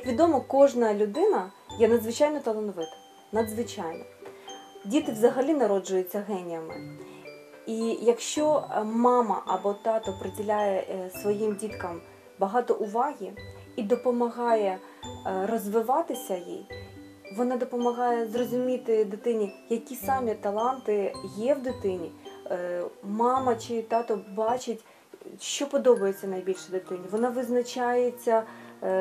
Як відомо, кожна людина є надзвичайно талановита. Надзвичайно. Діти взагалі народжуються геніями. І якщо е, мама або тато приділяє е, своїм діткам багато уваги і допомагає е, розвиватися їй, вона допомагає зрозуміти дитині, які самі таланти є в дитині. Мама чи тато бачить, що подобається найбільше дитині. Вона визначається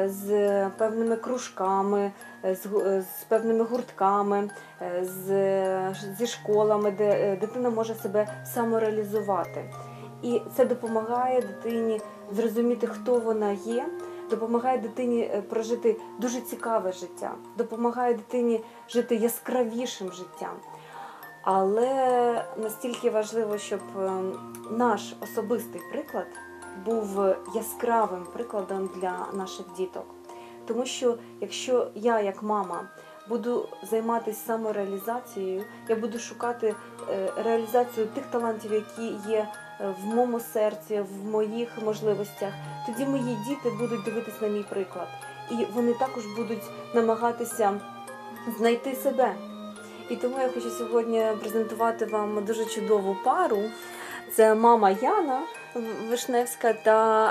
з певними кружками, е, з, е, з певними гуртками, е, з, зі школами, де е, дитина може себе самореалізувати. І це допомагає дитині зрозуміти, хто вона є, допомагає дитині е, прожити дуже цікаве життя, допомагає дитині жити яскравішим життям. Але настільки важливо, щоб е, наш особистий приклад був яскравим прикладом для наших діток. Тому що якщо я, як мама, буду займатися самореалізацією, я буду шукати е, реалізацію тих талантів, які є е, в моєму серці, в моїх можливостях, тоді мої діти будуть дивитись на мій приклад. І вони також будуть намагатися знайти себе. І тому я хочу сьогодні презентувати вам дуже чудову пару. Це мама Яна Вишневська та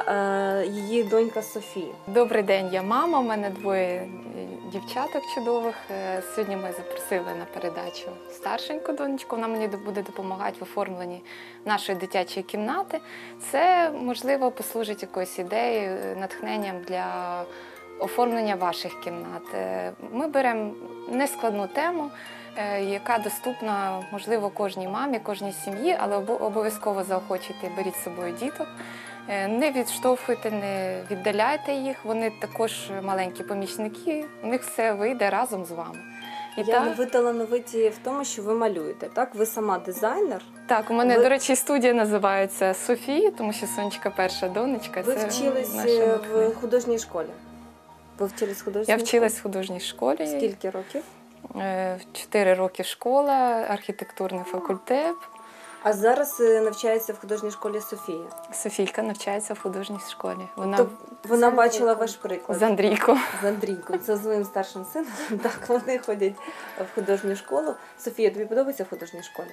е, її донька Софія. Добрий день, я мама. У мене двоє е, дівчаток чудових. Е, Сьогодні ми запросили на передачу старшеньку донечку. Вона мені буде допомагати в оформленні нашої дитячої кімнати. Це можливо послужить якоюсь ідеєю, е, натхненням для оформлення ваших кімнат. Е, Ми беремо нескладну тему. е, Яка доступна, можливо, кожній мамі, кожній сім'ї, але обов'язково заохочуйте, беріть з собою діток. Е, Не відштовхуйте, не віддаляйте їх. Вони також маленькі помічники. У них все вийде разом з вами. І Яна, так, ви талановиті в тому, що ви малюєте. Так, ви сама дизайнер. так, у мене, ви- до речі, студія називається Софія, тому що сонечка перша донечка. Ви це вчились наше е, в художній школі. Ви вчились художній Я вчилась в художній школі. Скільки років? Е, Чотири роки школа, архітектурний факультет. А зараз е, навчається в художній школі Софія. Софійка навчається в художній школі. Вона Тобто вона бачила ваш приклад з Андрійко. з Андрійком. Це з своїм старшим сином. Так, вони ходять в художню школу. Софія, тобі подобається в художній школі?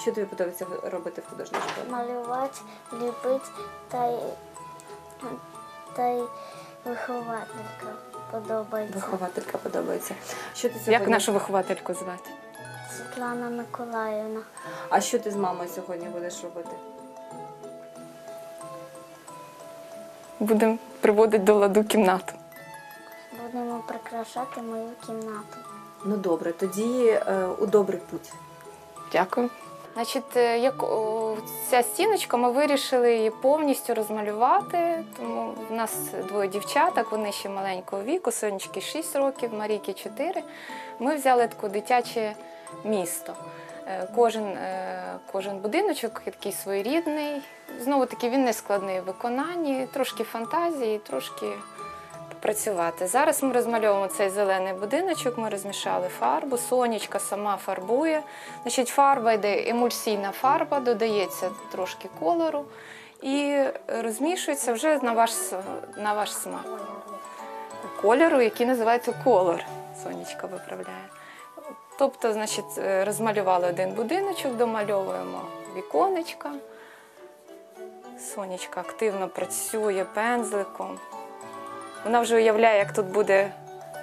Що тобі подобається робити в художній школі? малювати, ліпити та й, та й вихователька подобається. Вихователька подобається. Що ти Як нашу виховательку звати? Світлана Миколаївна. А що ти з мамою сьогодні будеш робити? Будемо приводити до ладу кімнату. Будемо прикрашати мою кімнату. Ну добре, тоді е, у добрий путь. Дякую. Значить, е, як ця стіночка, ми вирішили її повністю розмалювати. Тому в нас двоє дівчаток, вони ще маленького віку, сонечки 6 років, Марійки 4. Ми взяли таке дитяче місто. Е, Кожен, е, кожен будиночок такий своєрідний. Знову таки, він не складний в виконанні, трошки фантазії, трошки працювати. Зараз ми розмальовуємо цей зелений будиночок, ми розмішали фарбу, сонечка сама фарбує. Значить, фарба йде емульсійна фарба, додається трошки кольору і розмішується вже на ваш, на ваш смак. Кольору, який називається колор. Сонечка виправляє. Тобто, значить, е, розмалювали один будиночок, домальовуємо віконечка. Сонечка активно працює пензликом. Вона вже уявляє, як тут буде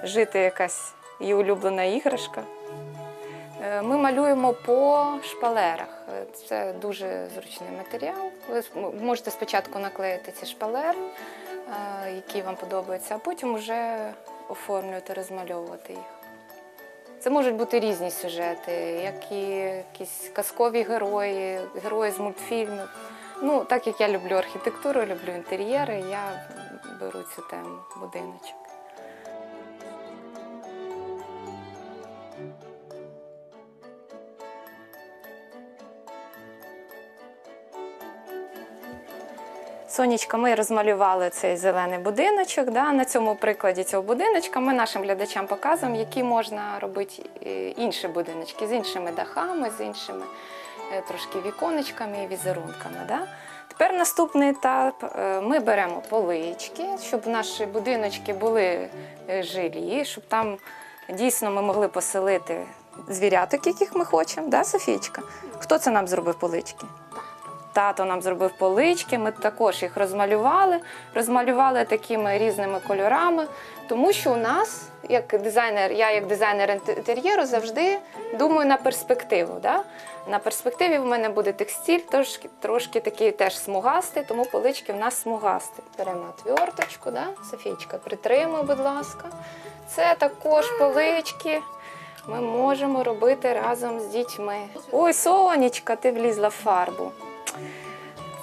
жити якась її улюблена іграшка. Е, Ми малюємо по шпалерах. Е, Це дуже зручний матеріал. Ви можете спочатку наклеїти ці шпалери, е, які вам подобаються, а потім вже оформлювати, розмальовувати їх. Це можуть бути різні сюжети, як і якісь казкові герої, герої з мультфільмів. Ну, так як я люблю архітектуру, люблю інтер'єри, я беру цю тему будиночок. Сонечка, ми розмалювали цей зелений будиночок. Да? На цьому прикладі цього будиночка ми нашим глядачам показуємо, які можна робити е, інші будиночки з іншими дахами, з іншими е, трошки віконечками і візерунками. Да? Тепер наступний етап. Е, Ми беремо полички, щоб наші будиночки були е, жилі, щоб там дійсно ми могли поселити звіряток, яких ми хочемо, да, Софійчка? Хто це нам зробив полички? Тато нам зробив полички, ми також їх розмалювали, розмалювали такими різними кольорами, тому що у нас, як дизайнер, я як дизайнер інтер'єру завжди думаю на перспективу. Да? На перспективі в мене буде текстиль, трошки, трошки такий теж смугастий, тому полички в нас смугасті. Беремо отверточку, да? Софійчка, притримуй, будь ласка. Це також полички. Ми можемо робити разом з дітьми. Ой, сонечка, ти влізла в фарбу.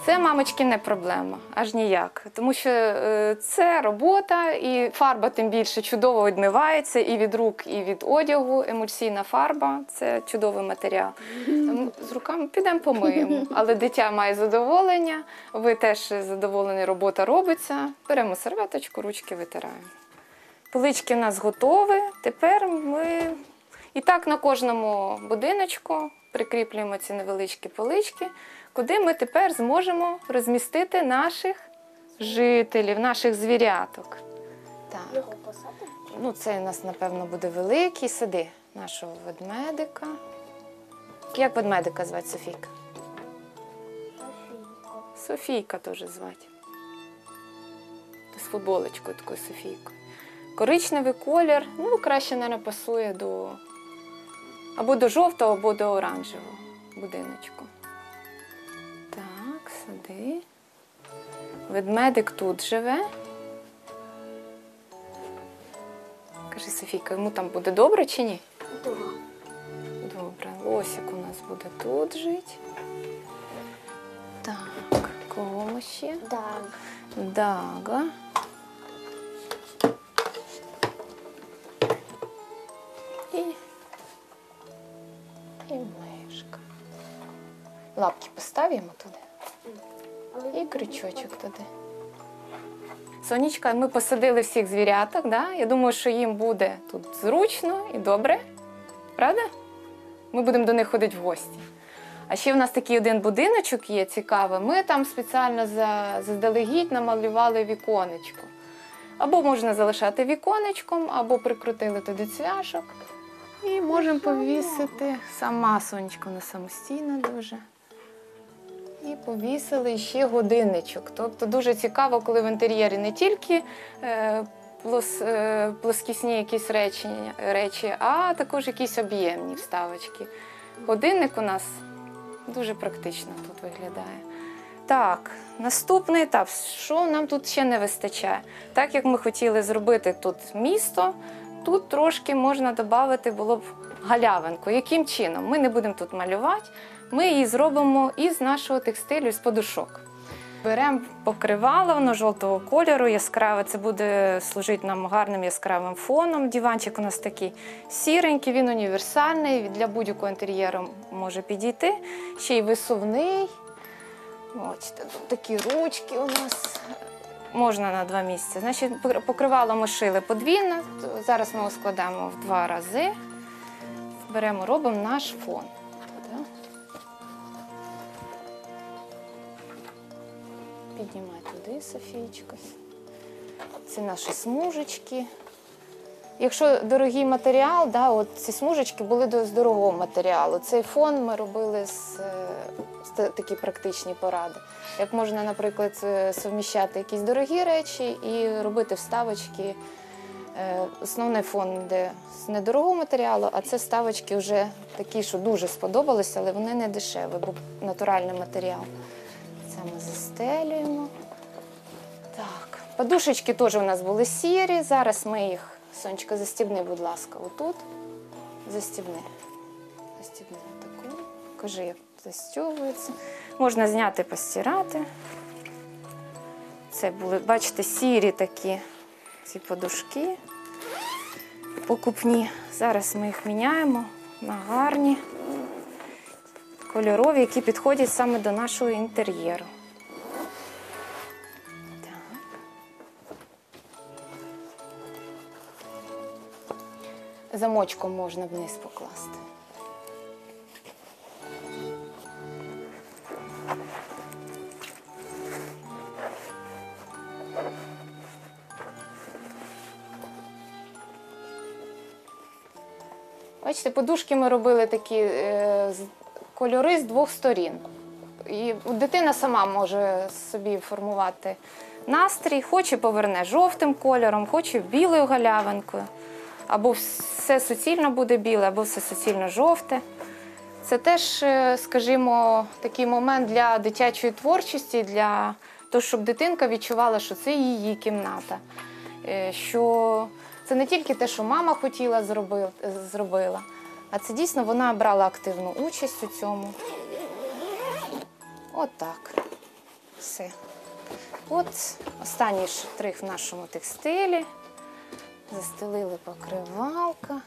Це, мамочки, не проблема, аж ніяк. Тому що е, це робота, і фарба тим більше чудово відмивається і від рук, і від одягу. Емульсійна фарба це чудовий матеріал. З руками підемо помиємо. Але дитя має задоволення, ви теж задоволені, робота робиться. Беремо серветочку, ручки витираємо. Полички в нас готові. Тепер ми і так на кожному будиночку прикріплюємо ці невеличкі полички, куди ми тепер зможемо розмістити наших жителів, наших звіряток. Так. Ну, це у нас, напевно, буде великий. Сиди нашого ведмедика. Як ведмедика звати Софійка? Софійко. Софійка теж звати. З футболочкою такою Софійкою. Коричневий колір, ну, краще, мабуть, пасує до або до жовтого, або до оранжевого будиночку. Сиди. Ведмедик тут живе. Кажи, Софійка, йому там буде добре чи ні? Друга. Добре, лосик у нас буде тут жити. Так, кого ми ще? Даг. Дага. І, і мишка. Лапки поставимо туди крючочок туди. Сонечка, ми посадили всіх звіряток, да? я думаю, що їм буде тут зручно і добре. Правда? Ми будемо до них ходити в гості. А ще в нас такий один будиночок є цікавий. Ми там спеціально заздалегідь намалювали віконечко. Або можна залишати віконечком, або прикрутили туди цвяшок. І можемо повісити сама сонечко на самостійно дуже. І повісили ще годинничок. Тобто дуже цікаво, коли в інтер'єрі не тільки е, плос, е, плоскісні якісь речі, речі, а також якісь об'ємні вставочки. Годинник у нас дуже практично тут виглядає. Так, наступний етап. Що нам тут ще не вистачає? Так як ми хотіли зробити тут місто, тут трошки можна додати було б галявинку. Яким чином? Ми не будемо тут малювати, ми її зробимо із нашого текстилю, з подушок. Беремо покривало, воно жовтого кольору, яскраве. Це буде служити нам гарним яскравим фоном. Диванчик у нас такий сіренький, він універсальний, для будь-якого інтер'єру може підійти. Ще й висувний. Тут такі ручки у нас. Можна на два місця. Значить, покривало ми шили подвійно. Зараз ми його складемо в два рази. Беремо, робимо наш фон. Піднімай туди, Софійчка. Це наші смужечки. Якщо дорогий матеріал, да, от ці смужечки були з дорогого матеріалу. Цей фон ми робили з, е, з такі практичні поради. Як можна, наприклад, е, совміщати якісь дорогі речі і робити вставочки. Е, Основний фон йде з недорогого матеріалу, а це вставочки вже такі, що дуже сподобалися, але вони не дешеві, бо натуральний матеріал. Це ми застелюємо. Так, подушечки теж у нас були сірі. Зараз ми їх, Сонечка, застібни, будь ласка, отут. Застібни. Застібни таку. Кажи, як застібується. Можна зняти, постирати. Це були, бачите, сірі такі ці подушки покупні. Зараз ми їх міняємо на гарні, кольорові, які підходять саме до нашого інтер'єру. Замочком можна вниз покласти. Бачите, подушки ми робили такі е, кольори з двох сторін. І дитина сама може собі формувати настрій, хоче поверне жовтим кольором, хоче білою галявинкою. Або все суцільно буде біле, або все суцільно жовте. Це теж, е, скажімо, такий момент для дитячої творчості, для того, щоб дитинка відчувала, що це її кімната. Е, Що це не тільки те, що мама хотіла зробила, зробила, а це дійсно вона брала активну участь у цьому. От. Все. От останній штрих в нашому текстилі. Застелили покривалка.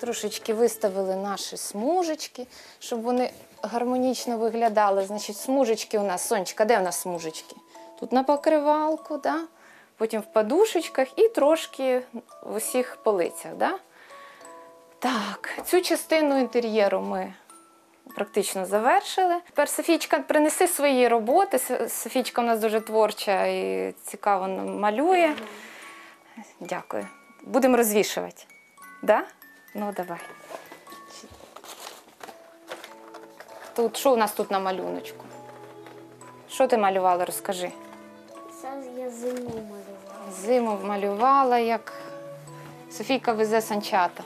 Трошечки виставили наші смужечки, щоб вони гармонічно виглядали. Значить, смужечки у нас, сонечка, де у нас смужечки? Тут на покривалку, да? потім в подушечках і трошки в усіх полицях. Да? Так, цю частину інтер'єру ми практично завершили. Тепер Софійчка, принеси свої роботи. С- Софійчка у нас дуже творча і цікаво малює. Дякую. Будемо розвішувати. Да? Ну, давай. Тут що у нас тут на малюночку? Що ти малювала, розкажи. Зараз я зиму малювала. Зиму малювала, як Софійка везе санчата.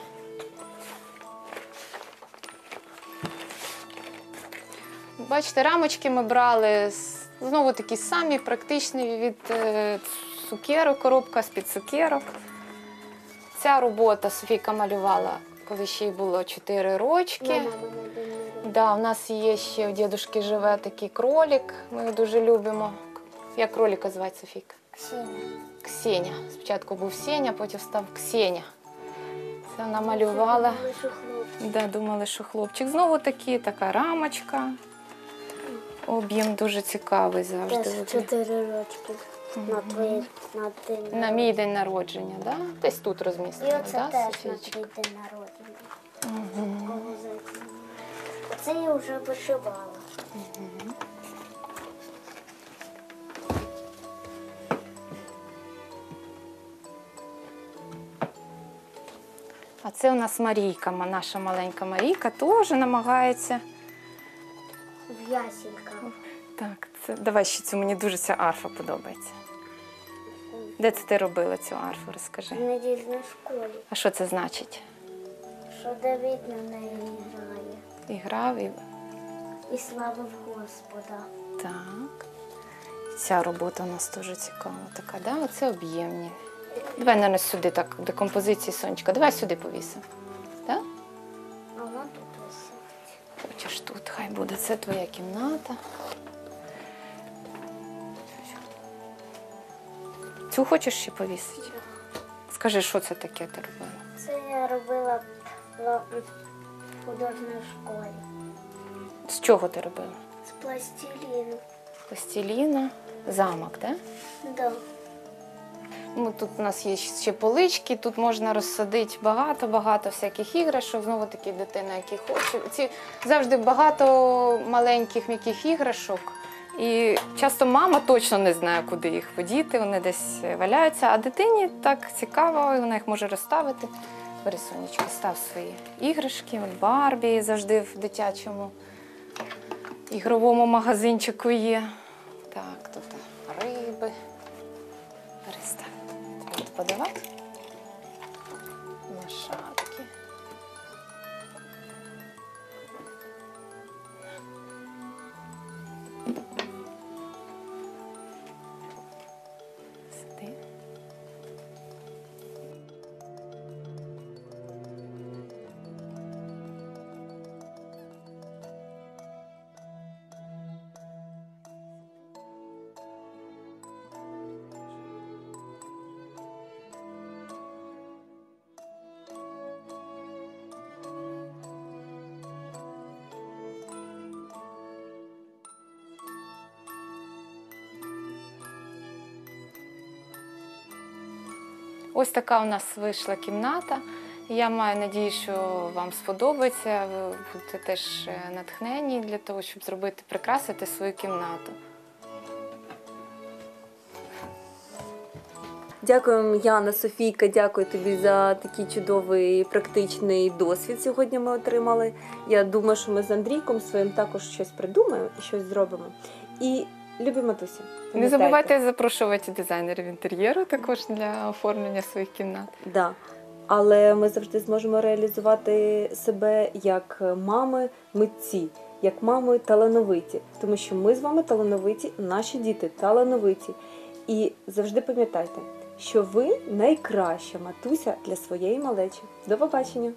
Бачите, рамочки ми брали знову такі самі, практичні від е, цукерок, коробка з-під цукерок. Ця робота Софійка малювала, коли ще їй було 4 рочки. Да, у нас є ще у дідушки живе такий кролик. Ми його дуже любимо. Як кролика звати Софійка? Ксенія. Ксеня. Спочатку був Сеня, потім став Ксеня. Це вона малювала. Думали, що хлопчик. Да, думали, що хлопчик. Знову такі, така рамочка. Об'єм дуже цікавий завжди. Виглядає. чотири рочки. На твоє на день На мій день народження, да? десь тут І розмістимо, оце да, теж на твій день народження. Зайця. Оце я вже вишивала. А це у нас Марійка, наша маленька Марійка, теж намагається. В ясільках. Так, це давай ще цю мені дуже ця арфа подобається. Де це ти робила цю арфу? Розкажи. В недільній школі. А що це значить? Що Давид на неї грає. І грав, і І славив Господа. так. Ця робота у нас дуже цікава. Така, да? Оце об'ємні. Давай, наверное, сюди так, до композиції сонечка. Давай сюди повісимо. Буде. Це твоя кімната. Цю хочеш ще повісити? Скажи, що це таке ти робила? Це я робила в художній школі. З чого ти робила? З пластиліну. Пластиліна, замок, так? Да? Да. Ну, тут у нас є ще полички, тут можна розсадити багато-багато всяких іграшок. Знову таки дитина, які хоче. Ці завжди багато маленьких м'яких іграшок. І часто мама точно не знає, куди їх подіти, вони десь валяються, а дитині так цікаво, і вона їх може розставити. Бери, сонечко, став свої іграшки. От Барбі завжди в дитячому ігровому магазинчику є. Тобі Ось така у нас вийшла кімната. Я маю надію, що вам сподобається. Ви будете теж е, натхнені для того, щоб зробити, прикрасити свою кімнату. Дякуємо, Яна, Софійка, дякую тобі за такий чудовий практичний досвід. Сьогодні ми отримали. Я думаю, що ми з Андрійком своїм також щось придумаємо і щось зробимо. І любі матусі. Не забувайте запрошувати дизайнерів інтер'єру також для оформлення своїх кімнат. Да. Але ми завжди зможемо реалізувати себе як мами митці, як мами талановиті, тому що ми з вами талановиті, наші діти талановиті. І завжди пам'ятайте, що ви найкраща матуся для своєї малечі. До побачення!